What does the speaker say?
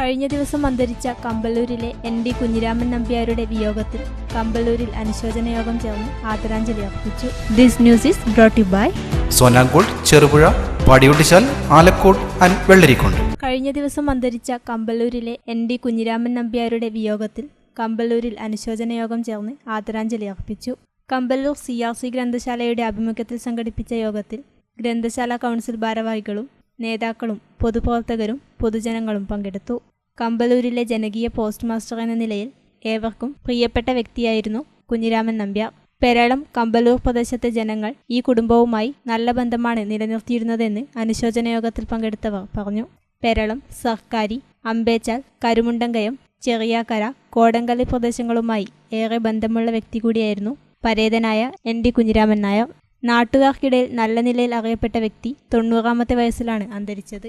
കഴിഞ്ഞ ദിവസം അന്തരിച്ച കമ്പല്ലൂരിലെ എൻ ഡി കുഞ്ഞിരാമൻ നമ്പ്യാരുടെ വിയോഗത്തിൽ കമ്പല്ലൂരിൽ അനുശോചന യോഗം ചേർന്ന് ആദരാഞ്ജലി അർപ്പിച്ചു. This news is brought you by Sonankode Cherupuzha Padiyottuchal Alakode and Vellarikode. കഴിഞ്ഞ ദിവസം അന്തരിച്ച കമ്പല്ലൂരിലെ എൻ ഡി കുഞ്ഞിരാമൻ നമ്പ്യാരുടെ വിയോഗത്തിൽ കമ്പല്ലൂരിൽ അനുശോചന യോഗം ചേർന്ന് ആദരാഞ്ജലി അർപ്പിച്ചു. കമ്പല്ലൂർ സി ആർ സി ഗ്രന്ഥശാലയുടെ ആഭിമുഖ്യത്തിൽ സംഘടിപ്പിച്ച യോഗത്തിൽ ഗ്രന്ഥശാല കൗൺസിൽ ഭാരവാഹികളും നേതാക്കളും പൊതുപ്രവർത്തകരും പൊതുജനങ്ങളും പങ്കെടുത്തു. കമ്പലൂരിലെ ജനകീയ പോസ്റ്റ് മാസ്റ്റർ എന്ന നിലയിൽ ഏവർക്കും പ്രിയപ്പെട്ട വ്യക്തിയായിരുന്നു കുഞ്ഞിരാമൻ നമ്പ്യാർ. പെരളം കമ്പലൂർ പ്രദേശത്തെ ജനങ്ങൾ ഈ കുടുംബവുമായി നല്ല ബന്ധമാണ് നിലനിർത്തിയിരുന്നതെന്ന് അനുശോചന യോഗത്തിൽ പങ്കെടുത്തവർ പറഞ്ഞു. പെരളം സർക്കാരി അമ്പേച്ചാൽ കരുമുണ്ടങ്കയം ചെറിയാക്കര കോടങ്കല്ല് പ്രദേശങ്ങളുമായി ഏറെ ബന്ധമുള്ള വ്യക്തി കൂടിയായിരുന്നു പരേതനായ എൻ ഡി കുഞ്ഞിരാമൻ നായർ. നാട്ടുകാർക്കിടയിൽ നല്ല നിലയിൽ അറിയപ്പെട്ട വ്യക്തി തൊണ്ണൂറാമത്തെ വയസ്സിലാണ് അന്തരിച്ചത്.